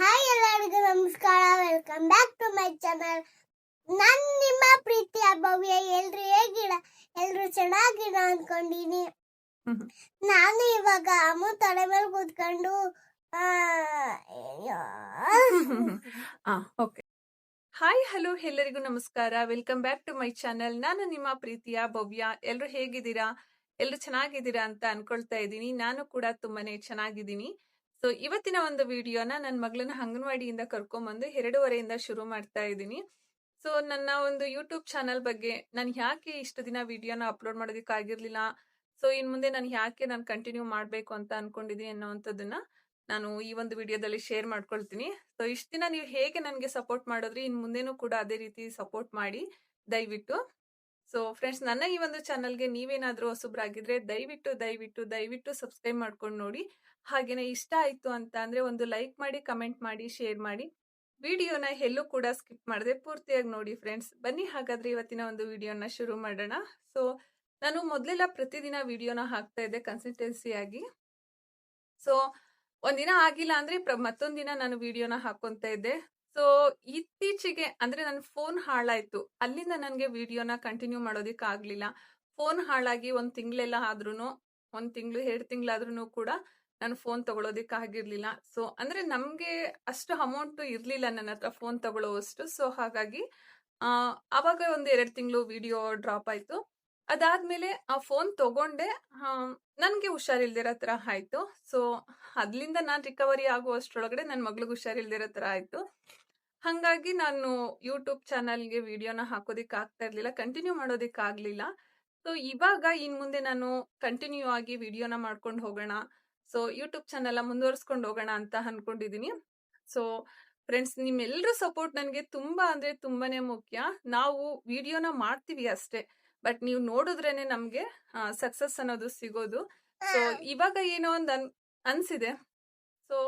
Hi ಎಲ್ಲರಿಗೂ ನಮಸ್ಕಾರ. Welcome back to my channel ನಾನು ನಿಮ್ಮ ಪ್ರೀತಿಯ ಭವ್ಯ. ಎಲ್ರು ಹೇಗಿಡ ಎಲ್ರು ಚೆನ್ನಾಗಿಡ ಅನ್ಕೊಂಡಿನಿ. ನಾನು ಇವಾಗ ಅಮ್ಮ ತಲೆ ಮೇಲೆ ಕೂತ್ಕೊಂಡು ಓಕೆ ಹಾಯ್ ಹಲೋ ಎಲ್ಲರಿಗೂ ನಮಸ್ಕಾರ. Welcome back to my channel ನಾನು ನಿಮ್ಮ ಪ್ರೀತಿಯ ಭವ್ಯ. ಎಲ್ಲರೂ ಹೇಗಿದ್ದೀರಾ? ಎಲ್ಲರೂ ಚೆನ್ನಾಗಿದ್ದೀರಾ ಅಂತ ಅನ್ಕೊಳ್ತಾ ಇದ್ದೀನಿ. ನಾನು ಕೂಡ ತುಂಬಾನೇ ಚೆನ್ನಾಗಿದ್ದೀನಿ. ಸೊ ಇವತ್ತಿನ ಒಂದು ವಿಡಿಯೋನ ನನ್ನ ಮಗಳನ್ನ ಅಂಗನವಾಡಿಯಿಂದ ಕರ್ಕೊಂಬಂದು ಎರಡೂವರೆಯಿಂದ ಶುರು ಮಾಡ್ತಾ ಇದ್ದೀನಿ. ಸೊ ನನ್ನ ಒಂದು ಯೂಟ್ಯೂಬ್ ಚಾನಲ್ ಬಗ್ಗೆ ನಾನು ಯಾಕೆ ಇಷ್ಟು ದಿನ ವಿಡಿಯೋನ ಅಪ್ಲೋಡ್ ಮಾಡೋದಕ್ಕಾಗಿರ್ಲಿಲ್ಲ ಸೊ ಇನ್ ಮುಂದೆ ನಾನು ಯಾಕೆ ನಾನು ಕಂಟಿನ್ಯೂ ಮಾಡಬೇಕು ಅಂತ ಅನ್ಕೊಂಡಿದ್ದೀನಿ ಅನ್ನೋವಂಥದ್ದನ್ನ ನಾನು ಈ ಒಂದು ವಿಡಿಯೋದಲ್ಲಿ ಶೇರ್ ಮಾಡ್ಕೊಳ್ತೀನಿ. ಸೊ ಇಷ್ಟು ದಿನ ನೀವು ಹೇಗೆ ನನಗೆ ಸಪೋರ್ಟ್ ಮಾಡಿದ್ರಿ, ಇನ್ ಮುಂದೆನೂ ಕೂಡ ಅದೇ ರೀತಿ ಸಪೋರ್ಟ್ ಮಾಡಿ, ದಯವಿಟ್ಟು. ಸೊ ಫ್ರೆಂಡ್ಸ್ ನನ್ನ ಈ ಒಂದು ಚಾನಲ್ಗೆ ನೀವೇನಾದರೂ ಹೊಸಬ್ರಾಗಿದ್ರೆ ದಯವಿಟ್ಟು ದಯವಿಟ್ಟು ದಯವಿಟ್ಟು ಸಬ್ಸ್ಕ್ರೈಬ್ ಮಾಡ್ಕೊಂಡು ನೋಡಿ. ಹಾಗೆಯೇ ಇಷ್ಟ ಆಯಿತು ಅಂತ ಅಂದರೆ ಒಂದು ಲೈಕ್ ಮಾಡಿ ಕಮೆಂಟ್ ಮಾಡಿ ಶೇರ್ ಮಾಡಿ. ವಿಡಿಯೋನ ಎಲ್ಲೂ ಕೂಡ ಸ್ಕಿಪ್ ಮಾಡದೆ ಪೂರ್ತಿಯಾಗಿ ನೋಡಿ ಫ್ರೆಂಡ್ಸ್ ಬನ್ನಿ ಹಾಗಾದ್ರೆ ಇವತ್ತಿನ ಒಂದು ವಿಡಿಯೋನ ಶುರು ಮಾಡೋಣ. ಸೊ ನಾನು ಮೊದಲೆಲ್ಲ ಪ್ರತಿದಿನ ವಿಡಿಯೋನ ಹಾಕ್ತಾ ಇದ್ದೆ ಕನ್ಸಿಸ್ಟೆನ್ಸಿಯಾಗಿ ಸೊ ಒಂದಿನ ಆಗಿಲ್ಲ ಅಂದರೆ ಪ್ರ- ಮತ್ತೊಂದು ದಿನ ನಾನು ವಿಡಿಯೋನ ಹಾಕ್ಕೊತಾ ಇದ್ದೆ. ಸೊ, ಇತ್ತೀಚೆಗೆ ಅಂದ್ರೆ ನನ್ನ ಫೋನ್ ಹಾಳಾಯ್ತು. ಅಲ್ಲಿಂದ ನನಗೆ ವಿಡಿಯೋನ ಕಂಟಿನ್ಯೂ ಮಾಡೋದಿಕ್ ಆಗ್ಲಿಲ್ಲ ಫೋನ್ ಹಾಳಾಗಿ ಒಂದ್ ತಿಂಗಳೆಲ್ಲ ಆದ್ರೂ ಒಂದ್ ತಿಂಗಳು, ಎರಡು ತಿಂಗಳಾದ್ರೂ ಕೂಡ ನಾನು ಫೋನ್ ತಗೊಳೋದಿಕ್ ಆಗಿರ್ಲಿಲ್ಲ ಸೊ, ಅಂದ್ರೆ ನಮ್ಗೆ ಅಷ್ಟು ಅಮೌಂಟ್ ಇರ್ಲಿಲ್ಲ ನನ್ನ ಹತ್ರ ಫೋನ್ ತಗೊಳ್ಳೋವಷ್ಟು ಸೊ, ಹಾಗಾಗಿ ಅವಾಗ ಒಂದ್ ಎರಡು ತಿಂಗಳು ವಿಡಿಯೋ ಡ್ರಾಪ್ ಆಯ್ತು. ಅದಾದ್ಮೇಲೆ ಆ ಫೋನ್ ತಗೊಂಡೆ. ನನ್ಗೆ ಹುಷಾರಿಲ್ದಿರೋ ತರ ಆಯ್ತು. ಸೊ, ಅದ್ಲಿಂದ ನಾನ್ ರಿಕವರಿ ಆಗುವಷ್ಟ್ರೊಳಗಡೆ ನನ್ನ ಮಗ್ಳಿಗೆ ಹುಷಾರಿಲ್ದಿರೋ ತರ ಆಯ್ತು. ಹಂಗಾಗಿ ನಾನು ಯೂಟ್ಯೂಬ್ ಚಾನಲ್ಗೆ ವಿಡಿಯೋನ ಹಾಕೋದಿಕ್ ಆಗ್ತಾ ಇರ್ಲಿಲ್ಲ ಕಂಟಿನ್ಯೂ ಮಾಡೋದಿಕ್ ಆಗ್ಲಿಲ್ಲ. ಸೊ ಇವಾಗ ಇನ್ ಮುಂದೆ ನಾನು ಕಂಟಿನ್ಯೂ ಆಗಿ ವಿಡಿಯೋನ ಮಾಡ್ಕೊಂಡು ಹೋಗೋಣ. ಸೊ ಯೂಟ್ಯೂಬ್ ಚಾನೆಲ್ ಮುಂದುವರ್ಸ್ಕೊಂಡು ಹೋಗೋಣ ಅಂತ ಅನ್ಕೊಂಡಿದೀನಿ. ಸೊ ಫ್ರೆಂಡ್ಸ್ ನಿಮ್ಮೆಲ್ಲರ ಸಪೋರ್ಟ್ ನನಗೆ ತುಂಬಾ ಅಂದ್ರೆ ತುಂಬಾನೇ ಮುಖ್ಯ. ನಾವು ವಿಡಿಯೋನ ಮಾಡ್ತೀವಿ ಅಷ್ಟೇ. ಬಟ್ ನೀವು ನೋಡಿದ್ರೇನೆ ನಮ್ಗೆ ಸಕ್ಸಸ್ ಅನ್ನೋದು ಸಿಗೋದು. ಸೊ ಇವಾಗ ಏನೋ ಒಂದು ಅನ್ ಅನ್ಸಿದೆ. ಸೊ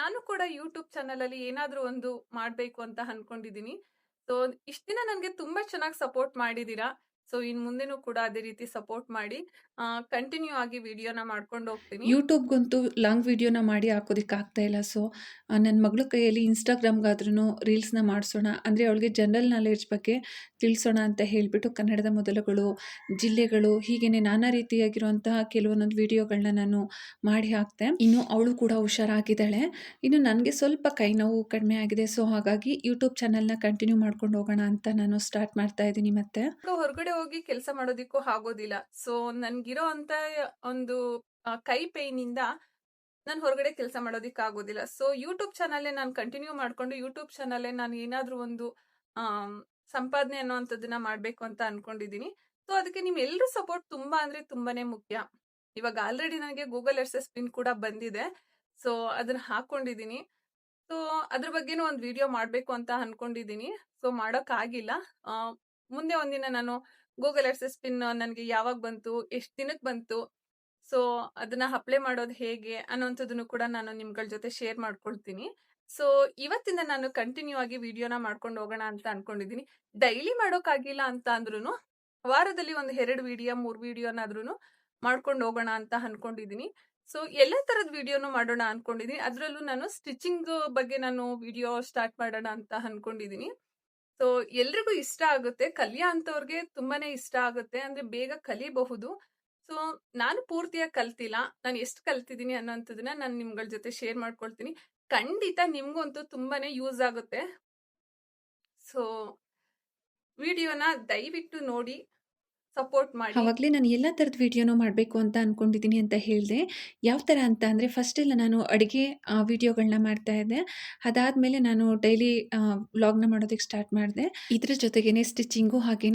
ನಾನು ಕೂಡ ಯೂಟ್ಯೂಬ್ ಚಾನಲ್ ಅಲ್ಲಿ ಏನಾದ್ರೂ ಒಂದು ಮಾಡ್ಬೇಕು ಅಂತ ಅನ್ಕೊಂಡಿದೀನಿ. ಸೊ ಇಷ್ಟ ದಿನ ನನ್ಗೆ ತುಂಬಾ ಚೆನ್ನಾಗಿ ಸಪೋರ್ಟ್ ಮಾಡಿದೀರಾ. ಸೊ ಇನ್ ಮುಂದೆನೂ ಕೂಡ ಅದೇ ರೀತಿ ಸಪೋರ್ಟ್ ಮಾಡಿ ಕಂಟಿನ್ಯೂ ಆಗಿ ವಿಡಿಯೋನ ಮಾಡ್ಕೊಂಡು ಹೋಗ್ತೀನಿ. ಯೂಟ್ಯೂಬ್ಗಂತೂ ಲಾಂಗ್ ವಿಡಿಯೋನ ಮಾಡಿ ಹಾಕೋದಿಕ್ಕೆ ಆಗ್ತಾ ಇಲ್ಲ. ಸೊ ನನ್ನ ಮಗಳ ಕೈಯಲ್ಲಿ ಇನ್ಸ್ಟಾಗ್ರಾಮ್ಗಾದ್ರೂ ರೀಲ್ಸ್ನ ಮಾಡಿಸೋಣ ಅಂದರೆ ಅವಳಿಗೆ ಜನರಲ್ ನಾಲೆಡ್ಜ್ ಬಗ್ಗೆ ತಿಳಿಸೋಣ ಅಂತ ಹೇಳಿಬಿಟ್ಟು ಕನ್ನಡದ ಮೊದಲುಗಳು ಜಿಲ್ಲೆಗಳು ಹೀಗೇನೆ ನಾನಾ ರೀತಿಯಾಗಿರುವಂತಹ ಕೆಲವೊಂದೊಂದು ವಿಡಿಯೋಗಳನ್ನ ನಾನು ಮಾಡಿ ಹಾಕ್ತೆ. ಇನ್ನು ಅವಳು ಕೂಡ ಹುಷಾರಾಗಿದ್ದಾಳೆ. ಇನ್ನು ನನಗೆ ಸ್ವಲ್ಪ ಕೈ ನೋವು ಕಡಿಮೆ ಆಗಿದೆ. ಸೊ ಹಾಗಾಗಿ ಯೂಟ್ಯೂಬ್ ಚಾನಲ್ನ ಕಂಟಿನ್ಯೂ ಮಾಡ್ಕೊಂಡು ಹೋಗೋಣ ಅಂತ ನಾನು ಸ್ಟಾರ್ಟ್ ಮಾಡ್ತಾ ಇದ್ದೀನಿ ಮತ್ತೆ. ಹೊರಗಡೆ ಹೋಗಿ ಕೆಲಸ ಮಾಡೋದಿಕ್ಕೂ ಆಗೋದಿಲ್ಲ. ಸೊ ನನ್ಗಿರೋ ಅಂತ ಒಂದು ಕೈ ಪೇನ್ ಇಂದ ನಾನು ಹೊರಗಡೆ ಕೆಲಸ ಮಾಡೋದಿಕ್ ಆಗೋದಿಲ್ಲ. ಸೊ ಯೂಟ್ಯೂಬ್ ಚಾನಲ್ಲೇ ನಾನು ಕಂಟಿನ್ಯೂ ಮಾಡ್ಕೊಂಡು ಯೂಟ್ಯೂಬ್ ಚಾನಲ್ಲೇ ನಾನು ಏನಾದ್ರೂ ಒಂದು ಸಂಪಾದನೆ ಅನ್ನೋಂಥದ್ದನ್ನ ಮಾಡ್ಬೇಕು ಅಂತ ಅನ್ಕೊಂಡಿದೀನಿ. ಸೊ ಅದಕ್ಕೆ ನಿಮ್ ಎಲ್ರೂ ಸಪೋರ್ಟ್ ತುಂಬಾ ಅಂದ್ರೆ ತುಂಬಾನೇ ಮುಖ್ಯ. ಇವಾಗ ಆಲ್ರೆಡಿ ನನಗೆ ಗೂಗಲ್ ಎಸ್ ಪಿನ್ ಕೂಡ ಬಂದಿದೆ. ಸೊ ಅದನ್ನ ಹಾಕೊಂಡಿದೀನಿ. ಸೊ ಅದ್ರ ಬಗ್ಗೆನೂ ಒಂದು ವಿಡಿಯೋ ಮಾಡ್ಬೇಕು ಅಂತ ಅನ್ಕೊಂಡಿದೀನಿ. ಸೊ ಮಾಡೋಕ್ ಆಗಿಲ್ಲ. ಮುಂದೆ ಒಂದಿನ ನಾನು ಗೂಗಲ್ ಎಸ್ ಪಿನ್ ನನಗೆ ಯಾವಾಗ ಬಂತು, ಎಷ್ಟು ದಿನಕ್ಕೆ ಬಂತು ಸೊ ಅದನ್ನ ಅಪ್ಲೈ ಮಾಡೋದು ಹೇಗೆ ಅನ್ನೋಂಥದ್ದನ್ನು ಕೂಡ ನಾನು ನಿಮ್ಗಳ ಜೊತೆ ಶೇರ್ ಮಾಡ್ಕೊಳ್ತೀನಿ. ಸೊ ಇವತ್ತಿಂದ ನಾನು ಕಂಟಿನ್ಯೂ ಆಗಿ ವಿಡಿಯೋನ ಮಾಡ್ಕೊಂಡು ಹೋಗೋಣ ಅಂತ ಅನ್ಕೊಂಡಿದ್ದೀನಿ ಡೈಲಿ ಮಾಡೋಕ್ಕಾಗಿಲ್ಲ ಅಂತ ಅಂದ್ರೂ ವಾರದಲ್ಲಿ ಒಂದು ಎರಡು ವಿಡಿಯೋ ಮೂರು ವಿಡಿಯೋನಾದ್ರೂ ಮಾಡ್ಕೊಂಡು ಹೋಗೋಣ ಅಂತ ಅನ್ಕೊಂಡಿದ್ದೀನಿ ಸೊ ಎಲ್ಲ ತರದ ವಿಡಿಯೋನು ಮಾಡೋಣ ಅನ್ಕೊಂಡಿದ್ದೀನಿ ಅದರಲ್ಲೂ ನಾನು ಸ್ಟಿಚಿಂಗ್ ಬಗ್ಗೆ ನಾನು ವಿಡಿಯೋ ಸ್ಟಾರ್ಟ್ ಮಾಡೋಣ ಅಂತ ಅನ್ಕೊಂಡಿದೀನಿ. ಸೊ, ಎಲ್ರಿಗೂ ಇಷ್ಟ ಆಗುತ್ತೆ. ಕಲಿಯ ಅಂತವ್ರಿಗೆ ತುಂಬಾನೇ ಇಷ್ಟ ಆಗುತ್ತೆ. ಅಂದ್ರೆ ಬೇಗ ಕಲಿಬಹುದು. ಸೊ, ನಾನು ಪೂರ್ತಿಯಾಗಿ ಕಲ್ತಿಲ್ಲ. ನಾನು ಎಷ್ಟು ಕಲ್ತಿದ್ದೀನಿ ಅನ್ನೋಂಥದ್ದನ್ನ ನಾನು ನಿಮ್ಗಳ ಜೊತೆ ಶೇರ್ ಮಾಡ್ಕೊಳ್ತೀನಿ. ಖಂಡಿತ ನಿಮ್ಗಂತೂ ತುಂಬಾನೇ ಯೂಸ್ ಆಗುತ್ತೆ. ಸೊ, ವಿಡಿಯೋನ ದಯವಿಟ್ಟು ನೋಡಿ. ಸಪೋರ್ಟ್ ಮಾಡಿ. ಆವಾಗಲೇ ನಾನು ಎಲ್ಲ ಥರದ ವೀಡಿಯೋನೂ ಮಾಡಬೇಕು ಅಂತ ಅಂದ್ಕೊಂಡಿದ್ದೀನಿ ಅಂತ ಹೇಳಿದೆ. ಯಾವ ಥರ ಅಂತ ಅಂದರೆ ಫಸ್ಟೆಲ್ಲ ನಾನು ಅಡುಗೆ ವೀಡಿಯೋಗಳನ್ನ ಮಾಡ್ತಾ ಇದ್ದೆ. ಅದಾದಮೇಲೆ ನಾನು ಡೈಲಿ ವ್ಲಾಗ್ನ ಮಾಡೋದಕ್ಕೆ ಸ್ಟಾರ್ಟ್ ಮಾಡಿದೆ. ಇದರ ಜೊತೆಗೇ ಸ್ಟಿಚಿಂಗು ಹಾಗೇ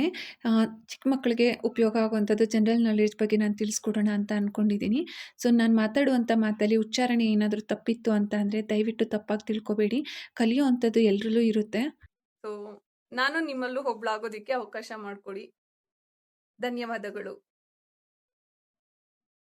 ಚಿಕ್ಕ ಮಕ್ಕಳಿಗೆ ಉಪಯೋಗ ಆಗುವಂಥದ್ದು ಜನರಲ್ ನಾಲೆಡ್ಜ್ ಬಗ್ಗೆ ನಾನು ತಿಳಿಸ್ಕೊಡೋಣ ಅಂತ ಅಂದ್ಕೊಂಡಿದ್ದೀನಿ ಸೊ ನಾನು ಮಾತಾಡುವಂಥ ಮಾತಲ್ಲಿ ಉಚ್ಚಾರಣೆ ಏನಾದರೂ ತಪ್ಪಿತ್ತು ಅಂತ ಅಂದರೆ ದಯವಿಟ್ಟು ತಪ್ಪಾಗಿ ತಿಳ್ಕೊಬೇಡಿ. ಕಲಿಯೋ ಅಂಥದ್ದು ಎಲ್ಲರಲ್ಲೂ ಇರುತ್ತೆ. ಸೊ ನಾನು ನಿಮ್ಮಲ್ಲೂ ಒಬ್ಳಾಗೋದಕ್ಕೆ ಅವಕಾಶ ಮಾಡಿಕೊಡಿ. ಧನ್ಯವಾದಗಳು.